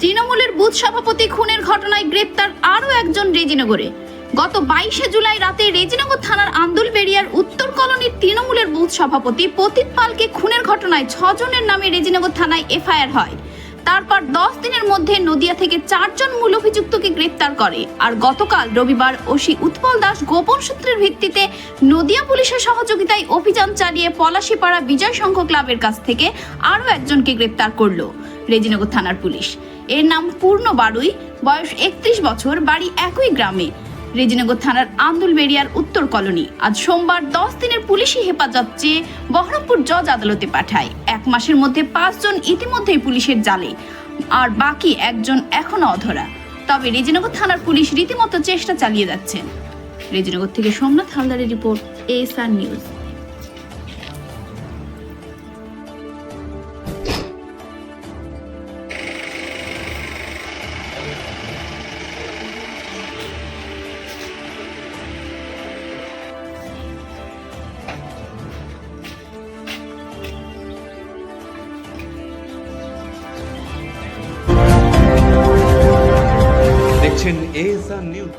তৃণমূলের বুথ সভাপতি খুনের ঘটনায় গ্রেপ্তার আরও একজন রেজিনগরে। গত বাইশে জুলাই রাতে রেজিনগর থানার আন্দুল আন্দুলবেড়িয়ার উত্তর কলোনির তৃণমূলের বুথ সভাপতি পতিত পালকে খুনের ঘটনায় ছজনের নামে রেজিনগর থানায় এফআইআর হয়। তারপর দশ দিনের মধ্যে নদিয়া থেকে চারজন মূল অভিযুক্তকে গ্রেপ্তার করে। আর গতকাল রবিবার ওসি উৎপল দাস গোপন সূত্রের ভিত্তিতে নদিয়া পুলিশের সহযোগিতায় অভিযান চালিয়ে পলাশিপাড়া বিজয় সংঘ ক্লাবের কাছ থেকে আরও একজনকে গ্রেপ্তার করল রেজিনগর থানার পুলিশ। এর নাম পূর্ণ বারুই, বয়স একত্রিশ বছর, বাড়ি একই গ্রামে। রেজিনগর থানার আন্দুল মেরিয়ার উত্তর কলোনি। আজ সোমবার দশ দিনের পুলিশি হেফাজত চেয়ে বহরমপুর জজ আদালতে পাঠায়। এক মাসের মধ্যে পাঁচজন ইতিমধ্যেই পুলিশের জালে, আর বাকি একজন এখনও অধরা। তবে রেজিনগর থানার পুলিশ রীতিমতো চেষ্টা চালিয়ে যাচ্ছেন রেজিনগর থেকে সোমনাথ হালদারের রিপোর্ট এস আর নিউজ দেখছেন এএসআর নিউজ